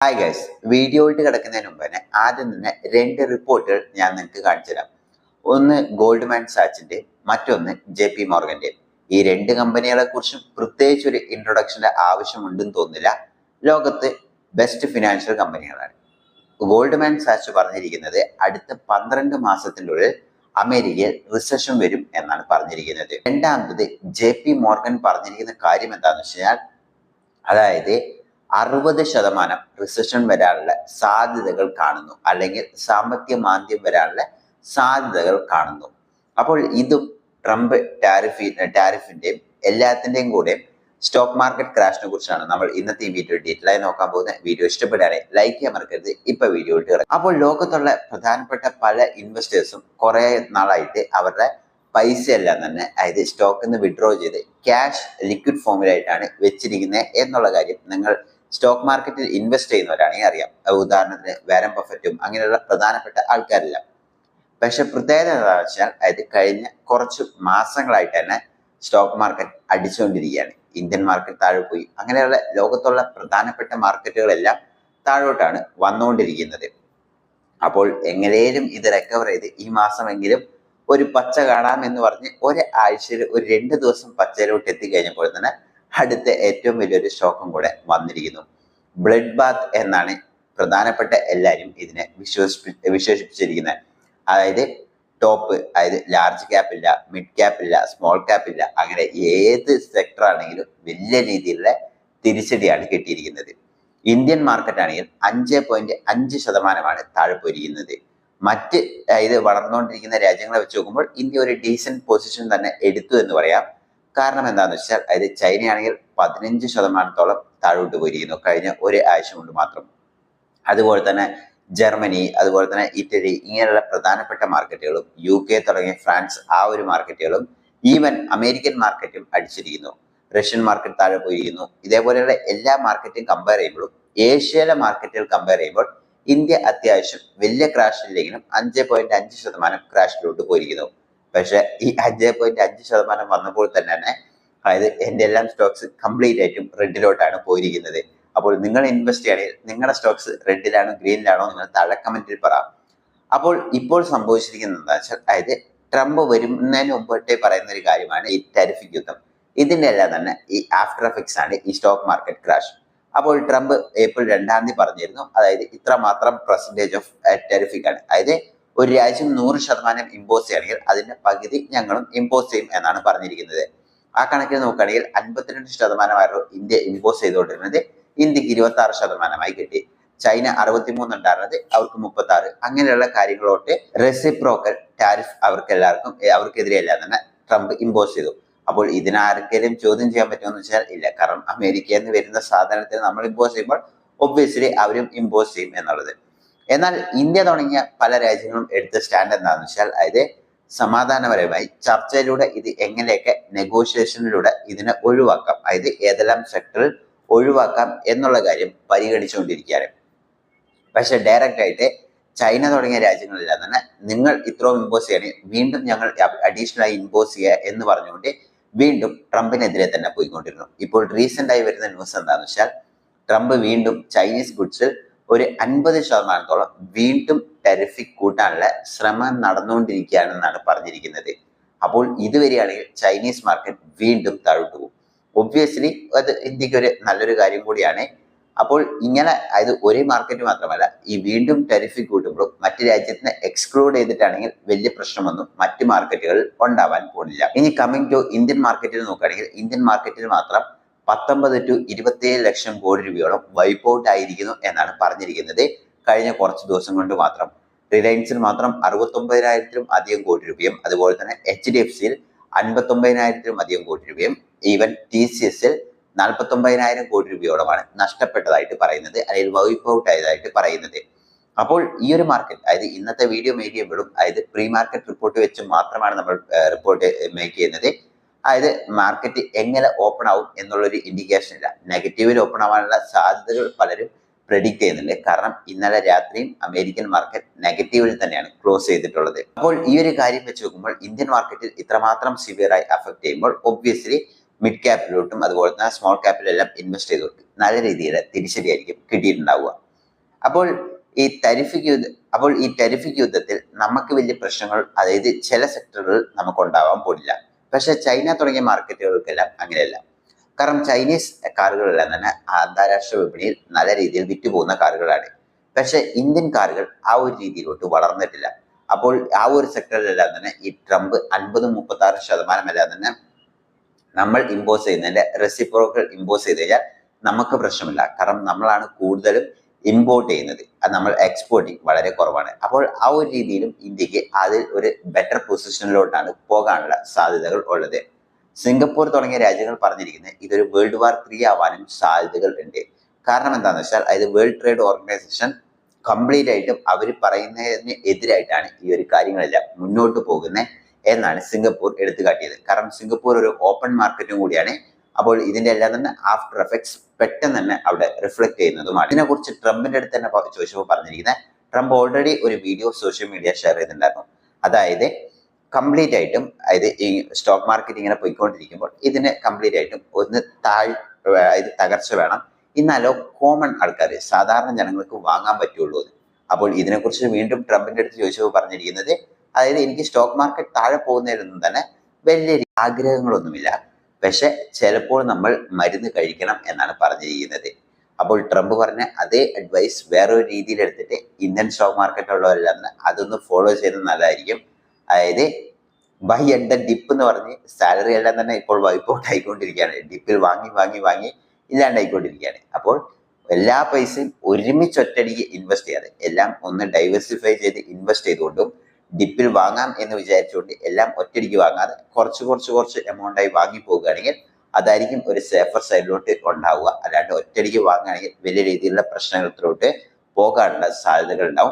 Hi guys വീഡിയോയിട്ട് കിടക്കുന്നതിന് മുമ്പ് തന്നെ ആദ്യം തന്നെ രണ്ട് റിപ്പോർട്ടുകൾ ഞാൻ നിങ്ങൾക്ക് കാണിച്ചു തരാം. ഒന്ന് ഗോൾഡ്മാൻ സാച്ചിന്റെ മറ്റൊന്ന് ജെ പി മോർഗന്റെ ഈ രണ്ട് കമ്പനികളെ കുറിച്ചും പ്രത്യേകിച്ച് ഒരു ഇൻട്രൊഡക്ഷന്റെ ആവശ്യമുണ്ടെന്ന് തോന്നുന്നില്ല. ലോകത്ത് ബെസ്റ്റ് ഫിനാൻഷ്യൽ കമ്പനികളാണ് ഗോൾഡ്മാൻ സാച്ച് പറഞ്ഞിരിക്കുന്നത് അടുത്ത പന്ത്രണ്ട് മാസത്തിനുള്ളിൽ അമേരിക്കയിൽ റിസഷൻ വരും എന്നാണ് പറഞ്ഞിരിക്കുന്നത്. രണ്ടാമത് ജെ പി മോർഗൻ പറഞ്ഞിരിക്കുന്ന കാര്യം എന്താണെന്ന് വെച്ച് കഴിഞ്ഞാൽ അതായത് അറുപത് ശതമാനം റിസഷൻ വരാനുള്ള സാധ്യതകൾ കാണുന്നു. അല്ലെങ്കിൽ സാമ്പത്തിക മാന്ദ്യം വരാനുള്ള സാധ്യതകൾ കാണുന്നു. അപ്പോൾ ഇതും ട്രംപ് ടാരിഫി ടാരിഫിന്റെയും എല്ലാത്തിന്റെയും കൂടെ സ്റ്റോക്ക് മാർക്കറ്റ് ക്രാഷിനെ കുറിച്ചാണ് നമ്മൾ ഇന്നത്തെ ഈ വീഡിയോ ഡീറ്റെയിൽ ആയി നോക്കാൻ പോകുന്ന വീഡിയോ ഇഷ്ടപ്പെടുകയാണെങ്കിൽ ലൈക്ക് ചെയ്യാൻ മറക്കരുത്. ഇപ്പൊ വീഡിയോ ഇട്ട് കിടക്കും അപ്പോൾ ലോകത്തുള്ള പ്രധാനപ്പെട്ട പല ഇൻവെസ്റ്റേഴ്സും കുറെ നാളായിട്ട് അവരുടെ പൈസ എല്ലാം തന്നെ അതായത് സ്റ്റോക്കിൽ നിന്ന് വിഡ്രോ ചെയ്ത് ക്യാഷ് ലിക്വിഡ് ഫോമിലായിട്ടാണ് വെച്ചിരിക്കുന്നത് എന്നുള്ള കാര്യം നിങ്ങൾ സ്റ്റോക്ക് മാർക്കറ്റിൽ ഇൻവെസ്റ്റ് ചെയ്യുന്നവരാണെങ്കിൽ അറിയാം. ഉദാഹരണത്തിന് വേരൻ ബഫറ്റും അങ്ങനെയുള്ള പ്രധാനപ്പെട്ട ആൾക്കാരെല്ലാം. പക്ഷെ പ്രത്യേകത എന്താണെന്ന് വെച്ചാൽ അതായത് കഴിഞ്ഞ കുറച്ച് മാസങ്ങളായിട്ട് തന്നെ സ്റ്റോക്ക് മാർക്കറ്റ് അടിച്ചുകൊണ്ടിരിക്കുകയാണ്. ഇന്ത്യൻ മാർക്കറ്റ് താഴെ പോയി. അങ്ങനെയുള്ള ലോകത്തുള്ള പ്രധാനപ്പെട്ട മാർക്കറ്റുകളെല്ലാം താഴോട്ടാണ് വന്നുകൊണ്ടിരിക്കുന്നത്. അപ്പോൾ എങ്ങനെയും ഇത് റിക്കവർ ചെയ്ത് ഈ മാസമെങ്കിലും ഒരു പച്ച കാണാം എന്ന് പറഞ്ഞ് ഒരാഴ്ചയിൽ ഒരു രണ്ട് ദിവസം പച്ചയിലോട്ട് എത്തിക്കഴിഞ്ഞപ്പോൾ തന്നെ അടുത്ത ഏറ്റവും വലിയൊരു ഷോക്കും കൂടെ വന്നിരിക്കുന്നു. ബ്ലഡ് ബാത്ത് എന്നാണ് പ്രധാനപ്പെട്ട എല്ലാവരും ഇതിനെ വിശ്വസിപ്പി വിശേഷിപ്പിച്ചിരിക്കുന്നത്. അതായത് ടോപ്പ് അതായത് ലാർജ് ക്യാപ്പ് ഇല്ല മിഡ് ക്യാപ്പ് ഇല്ല സ്മോൾ ക്യാപ്പ് ഇല്ല അങ്ങനെ ഏത് സെക്ടർ ആണെങ്കിലും വലിയ രീതിയിലുള്ള തിരിച്ചടിയാണ് കിട്ടിയിരിക്കുന്നത്. ഇന്ത്യൻ മാർക്കറ്റ് ആണെങ്കിൽ അഞ്ച് പോയിന്റ് അഞ്ച് ശതമാനമാണ് താഴെ മറ്റ് ഇത് വളർന്നുകൊണ്ടിരിക്കുന്ന രാജ്യങ്ങളെ വെച്ച് നോക്കുമ്പോൾ ഇന്ത്യ ഒരു ഡീസന്റ് പൊസിഷൻ തന്നെ എടുത്തു എന്ന് പറയാം. കാരണം എന്താണെന്ന് വെച്ചാൽ അതായത് ചൈനയാണെങ്കിൽ പതിനഞ്ച് ശതമാനത്തോളം താഴോട്ട് പോയിരിക്കുന്നു. കഴിഞ്ഞ ഒരു ആഴ്ച കൊണ്ട് മാത്രം. അതുപോലെ തന്നെ ജർമ്മനി അതുപോലെ തന്നെ ഇറ്റലി ഇങ്ങനെയുള്ള പ്രധാനപ്പെട്ട മാർക്കറ്റുകളും യു കെ തുടങ്ങിയ ഫ്രാൻസ് ആ ഒരു മാർക്കറ്റുകളും ഈവൻ അമേരിക്കൻ മാർക്കറ്റും അടിച്ചിരിക്കുന്നു. റഷ്യൻ മാർക്കറ്റ് താഴെ പോയിരിക്കുന്നു. ഇതേപോലെയുള്ള എല്ലാ മാർക്കറ്റും കമ്പയർ ചെയ്യുമ്പോഴും ഏഷ്യയിലെ മാർക്കറ്റുകൾ കമ്പയർ ചെയ്യുമ്പോൾ ഇന്ത്യ അത്യാവശ്യം വലിയ ക്രാഷിലെങ്കിലും അഞ്ച് പോയിന്റ് അഞ്ച് ശതമാനം ക്രാഷിലോട്ട് പോയിരിക്കുന്നു. പക്ഷെ ഈ അഞ്ച് പോയിന്റ് അഞ്ച് ശതമാനം വന്നപ്പോൾ തന്നെ അതായത് എന്റെ എല്ലാം സ്റ്റോക്സ് കംപ്ലീറ്റ് ആയിട്ടും റെഡിലോട്ടാണ് പോയിരിക്കുന്നത്. അപ്പോൾ നിങ്ങൾ ഇൻവെസ്റ്റ് ചെയ്യണമെങ്കിൽ നിങ്ങളുടെ സ്റ്റോക്സ് റെഡിലാണോ ഗ്രീനിലാണോ നിങ്ങൾ താഴെ കമന്റിൽ പറ. അപ്പോൾ ഇപ്പോൾ സംഭവിച്ചിരിക്കുന്നത് എന്താ വെച്ചാൽ അതായത് ട്രംപ് വരുന്നതിന് മുമ്പോട്ടെ പറയുന്ന ഒരു കാര്യമാണ് ഈ ടെരിഫിക് യുദ്ധം. ഇതിന്റെ എല്ലാം തന്നെ ഈ ആഫ്റ്റർ എഫക്ട്സ് ആണ് ഈ സ്റ്റോക്ക് മാർക്കറ്റ് ക്രാഷ് അപ്പോൾ ട്രംപ് ഏപ്രിൽ രണ്ടാം തീയതി പറഞ്ഞിരുന്നു അതായത് ഇത്രമാത്രം പെർസെന്റേജ് ഓഫ് ടെരിഫിക് ആണ് അതായത് ഒരു രാജ്യം നൂറ് ശതമാനം ഇമ്പോസ് ചെയ്യണമെങ്കിൽ അതിന്റെ പകുതി ഞങ്ങളും ഇമ്പോസ് ചെയ്യും എന്നാണ് പറഞ്ഞിരിക്കുന്നത്. ആ കണക്കിൽ നോക്കുകയാണെങ്കിൽ അൻപത്തിരണ്ട് ശതമാനമായിരുന്നു ഇന്ത്യ ഇമ്പോസ് ചെയ്തുകൊണ്ടിരുന്നത് ഇന്ത്യയ്ക്ക് ഇരുപത്തി ആറ് ശതമാനമായി കിട്ടി. ചൈന അറുപത്തിമൂന്ന് ഉണ്ടായിരുന്നത് അവർക്ക് മുപ്പത്തി ആറ് അങ്ങനെയുള്ള കാര്യങ്ങളോട്ട് റെസിപ്രോക്കൽ ടാരിഫ് അവർക്ക് എല്ലാവർക്കും അവർക്കെതിരെ എല്ലാം തന്നെ ട്രംപ് ഇമ്പോസ് ചെയ്തു. അപ്പോൾ ഇതിനാർക്കെങ്കിലും ചോദ്യം ചെയ്യാൻ പറ്റുമെന്ന് വെച്ചാൽ ഇല്ല. കാരണം അമേരിക്കയിൽ നിന്ന് വരുന്ന സാധനത്തിന് നമ്മൾ ഇമ്പോസ് ചെയ്യുമ്പോൾ ഒബ്വിയസ്ലി അവരും ഇമ്പോസ് ചെയ്യും എന്നുള്ളത്. എന്നാൽ ഇന്ത്യ തുടങ്ങിയ പല രാജ്യങ്ങളും എടുത്ത സ്റ്റാൻഡ് എന്താണെന്ന് വെച്ചാൽ അതായത് സമാധാനപരമായി ചർച്ചയിലൂടെ ഇത് എങ്ങനെയൊക്കെ നെഗോഷിയേഷനിലൂടെ ഇതിനെ ഒഴിവാക്കാം അതായത് ഏതെല്ലാം സെക്ടറിൽ ഒഴിവാക്കാം എന്നുള്ള കാര്യം പരിഗണിച്ചുകൊണ്ടിരിക്കുകയാണ്. പക്ഷെ ഡയറക്റ്റ് ആയിട്ട് ചൈന തുടങ്ങിയ രാജ്യങ്ങളെല്ലാം തന്നെ നിങ്ങൾ ഇത്രയും ഇമ്പോസ് ചെയ്യണേ വീണ്ടും ഞങ്ങൾ അഡീഷണൽ ആയി ഇമ്പോസ് ചെയ്യുക എന്ന് പറഞ്ഞുകൊണ്ട് വീണ്ടും ട്രംപിനെതിരെ തന്നെ പോയിക്കൊണ്ടിരുന്നു. ഇപ്പോൾ റീസെന്റ് വരുന്ന ന്യൂസ് എന്താണെന്ന് വെച്ചാൽ ട്രംപ് വീണ്ടും ചൈനീസ് ഗുഡ്സിൽ ഒരു അൻപത് ശതമാനത്തോളം വീണ്ടും ടെറിഫിക് കൂട്ടാനുള്ള ശ്രമം നടന്നുകൊണ്ടിരിക്കുകയാണെന്നാണ് പറഞ്ഞിരിക്കുന്നത്. അപ്പോൾ ഇതുവരെയാണെങ്കിൽ ചൈനീസ് മാർക്കറ്റ് വീണ്ടും പോകും. ഒബ്വിയസ്ലി അത് ഇന്ത്യയ്ക്ക് ഒരു നല്ലൊരു കാര്യം കൂടിയാണ്. അപ്പോൾ ഇങ്ങനെ അതായത് ഒരേ മാർക്കറ്റ് മാത്രമല്ല ഈ വീണ്ടും ടെറിഫിക് കൂട്ടുമ്പോൾ മറ്റു രാജ്യത്തിന് എക്സ്ക്ലൂഡ് ചെയ്തിട്ടാണെങ്കിൽ വലിയ പ്രശ്നമൊന്നും മറ്റ് മാർക്കറ്റുകളിൽ ഉണ്ടാവാൻ പോകുന്നില്ല. ഇനി കമ്മിങ് ടു ഇന്ത്യൻ മാർക്കറ്റിൽ നോക്കുകയാണെങ്കിൽ ഇന്ത്യൻ മാർക്കറ്റിൽ മാത്രം പത്തൊമ്പത് ടു ഇരുപത്തിയേഴ് ലക്ഷം കോടി രൂപയോളം വൈപ്പ് ഔട്ട് ആയിരിക്കുന്നു എന്നാണ് പറഞ്ഞിരിക്കുന്നത്. കഴിഞ്ഞ കുറച്ച് ദിവസം കൊണ്ട് മാത്രം. റിലയൻസിൽ മാത്രം അറുപത്തൊമ്പതിനായിരത്തിലും അധികം കോടി രൂപയും അതുപോലെ തന്നെ എച്ച് ഡി എഫ് സിയിൽ അൻപത്തൊമ്പതിനായിരത്തിലും അധികം കോടി രൂപയും ഈവൻ ടി സി എസിൽ നാൽപ്പത്തൊമ്പതിനായിരം കോടി രൂപയോളമാണ് നഷ്ടപ്പെട്ടതായിട്ട് പറയുന്നത് അല്ലെങ്കിൽ വൈപ്പ് ഔട്ട് ആയതായിട്ട് പറയുന്നത്. അപ്പോൾ ഈ ഒരു മാർക്കറ്റ് അതായത് ഇന്നത്തെ വീഡിയോ മേക്ക് ചെയ്യുമ്പോഴും അതായത് പ്രീ മാർക്കറ്റ് റിപ്പോർട്ട് വെച്ച് മാത്രമാണ് നമ്മൾ റിപ്പോർട്ട് മേക്ക് ചെയ്യുന്നത്. അതായത് മാർക്കറ്റ് എങ്ങനെ ഓപ്പൺ ആവും എന്നുള്ളൊരു ഇൻഡിക്കേഷൻ ഇല്ല. നെഗറ്റീവിൽ ഓപ്പൺ ആവാനുള്ള സാധ്യതകൾ പലരും പ്രെഡിക്റ്റ് ചെയ്യുന്നുണ്ട്. കാരണം ഇന്നലെ രാത്രിയും അമേരിക്കൻ മാർക്കറ്റ് നെഗറ്റീവിൽ തന്നെയാണ് ക്ലോസ് ചെയ്തിട്ടുള്ളത്. അപ്പോൾ ഈ ഒരു കാര്യം വെച്ച് നോക്കുമ്പോൾ ഇന്ത്യൻ മാർക്കറ്റിൽ ഇത്രമാത്രം സിവിയറായി അഫക്റ്റ് ചെയ്യുമ്പോൾ ഒബ്വിയസ്ലി മിഡ് ക്യാപ്പിലോട്ടും അതുപോലെ തന്നെ സ്മോൾ ക്യാപ്പിലെല്ലാം ഇൻവെസ്റ്റ് ചെയ്തവർക്ക് നല്ല രീതിയിൽ തിരിച്ചടിയായിരിക്കും കിട്ടിയിട്ടുണ്ടാവുക. അപ്പോൾ ഈ ടെരിഫിക് യുദ്ധ അപ്പോൾ ഈ ടെരിഫിക് യുദ്ധത്തിൽ നമുക്ക് വലിയ പ്രശ്നങ്ങൾ അതായത് ചില സെക്ടറുകളിൽ നമുക്ക് ഉണ്ടാവാൻ പോലില്ല. പക്ഷെ ചൈന തുടങ്ങിയ മാർക്കറ്റുകൾക്കെല്ലാം അങ്ങനെയല്ല. കാരണം ചൈനീസ് കാറുകളെല്ലാം തന്നെ അന്താരാഷ്ട്ര വിപണിയിൽ നല്ല രീതിയിൽ വിറ്റുപോകുന്ന കാറുകളാണ്. പക്ഷേ ഇന്ത്യൻ കാറുകൾ ആ ഒരു രീതിയിലോട്ട് വളർന്നിട്ടില്ല. അപ്പോൾ ആ ഒരു സെക്ടറിലെല്ലാം തന്നെ ഈ ട്രംപ് അൻപത് മുപ്പത്തി ആറ് ശതമാനമെല്ലാം തന്നെ നമ്മൾ ഇമ്പോസ് ചെയ്യുന്നതിന്റെ റെസിപ്രോക്കൽ ഇമ്പോസ് ചെയ്ത് കഴിഞ്ഞാൽ നമുക്ക് പ്രശ്നമില്ല. കാരണം നമ്മളാണ് കൂടുതലും ഇമ്പോർട്ട് ചെയ്യുന്നത്. അത് നമ്മൾ എക്സ്പോർട്ടിങ് വളരെ കുറവാണ്. അപ്പോൾ ആ ഒരു രീതിയിലും ഇന്ത്യയ്ക്ക് അതിൽ ഒരു ബെറ്റർ പൊസിഷനിലോട്ടാണ് പോകാനുള്ള സാധ്യതകൾ ഉള്ളത്. സിംഗപ്പൂർ തുടങ്ങിയ രാജ്യങ്ങൾ പറഞ്ഞിരിക്കുന്നത് ഇതൊരു വേൾഡ് വാർ ത്രീ ആവാനും സാധ്യതകൾ ഉണ്ട്. കാരണം എന്താണെന്ന് വെച്ചാൽ അതായത് വേൾഡ് ട്രേഡ് ഓർഗനൈസേഷൻ കംപ്ലീറ്റ് ആയിട്ടും അവർ പറയുന്നതിന് എതിരായിട്ടാണ് ഈ ഒരു കാര്യങ്ങളെല്ലാം മുന്നോട്ട് പോകുന്നത് എന്നാണ് സിംഗപ്പൂർ എടുത്തു കാട്ടിയത് കാരണം സിംഗപ്പൂർ ഒരു ഓപ്പൺ മാർക്കറ്റും കൂടിയാണ്. അപ്പോൾ ഇതിന്റെ എല്ലാം തന്നെ ആഫ്റ്റർ എഫക്ട്സ് പെട്ടെന്ന് തന്നെ അവിടെ റിഫ്ലക്ട് ചെയ്യുന്നതുമാണ്. ഇതിനെക്കുറിച്ച് ട്രംപിന്റെ അടുത്ത് തന്നെ ചോദിച്ചപ്പോൾ പറഞ്ഞിരിക്കുന്നത് ട്രംപ് ഓൾറെഡി ഒരു വീഡിയോ സോഷ്യൽ മീഡിയ ഷെയർ ചെയ്തിട്ടുണ്ടായിരുന്നു. അതായത് കംപ്ലീറ്റ് ആയിട്ടും അതായത് ഈ സ്റ്റോക്ക് മാർക്കറ്റ് ഇങ്ങനെ പോയിക്കൊണ്ടിരിക്കുമ്പോൾ ഇതിന് കംപ്ലീറ്റ് ആയിട്ടും ഒന്ന് താഴ് അതായത് തകർച്ച വേണം. എന്നാലോ കോമൺ ആൾക്കാർ സാധാരണ ജനങ്ങൾക്ക് വാങ്ങാൻ പറ്റുള്ളൂ എന്ന്. അപ്പോൾ ഇതിനെക്കുറിച്ച് വീണ്ടും ട്രംപിന്റെ അടുത്ത് ചോദിച്ചപ്പോൾ പറഞ്ഞിരിക്കുന്നത് അതായത് എനിക്ക് സ്റ്റോക്ക് മാർക്കറ്റ് താഴെ പോകുന്നതിലൊന്നും തന്നെ വലിയ ആഗ്രഹങ്ങളൊന്നുമില്ല. പക്ഷെ ചിലപ്പോൾ നമ്മൾ മരുന്ന് കഴിക്കണം എന്നാണ് പറഞ്ഞിരിക്കുന്നത്. അപ്പോൾ ട്രംപ് പറഞ്ഞ അതേ അഡ്വൈസ് വേറൊരു രീതിയിൽ എടുത്തിട്ട് ഇന്ത്യൻ സ്റ്റോക്ക് മാർക്കറ്റുള്ളവരെല്ലാം തന്നെ അതൊന്ന് ഫോളോ ചെയ്യുന്നത് നല്ലതായിരിക്കും. അതായത് ബൈ എൻഡ് ഡിപ്പ് എന്ന് പറഞ്ഞ് സാലറി എല്ലാം തന്നെ ഇപ്പോൾ വൈപ്പ് ഔട്ട് ആയിക്കൊണ്ടിരിക്കുകയാണ് ഡിപ്പിൽ വാങ്ങി വാങ്ങി വാങ്ങി ഇല്ലാണ്ടായിക്കൊണ്ടിരിക്കുകയാണ്. അപ്പോൾ എല്ലാ പൈസയും ഒരുമിച്ച് ഒറ്റടിക്ക് ഇൻവെസ്റ്റ് ചെയ്യാതെ എല്ലാം ഒന്ന് ഡൈവേഴ്സിഫൈ ചെയ്ത് ഇൻവെസ്റ്റ് ചെയ്തുകൊണ്ടും ഡിപ്പിൽ വാങ്ങാം എന്ന് വിചാരിച്ചുകൊണ്ട് എല്ലാം ഒറ്റയടിക്ക് വാങ്ങാതെ കുറച്ച് കുറച്ച് കുറച്ച് എമൗണ്ട് ആയി വാങ്ങി പോവുകയാണെങ്കിൽ അതായിരിക്കും ഒരു സേഫർ സൈഡിലോട്ട് ഉണ്ടാവുക. അല്ലാണ്ട് ഒറ്റയടിക്ക് വാങ്ങുകയാണെങ്കിൽ വലിയ രീതിയിലുള്ള പ്രശ്നങ്ങളിലോട്ട് പോകാനുള്ള സാധ്യതകൾ ഉണ്ടാവും.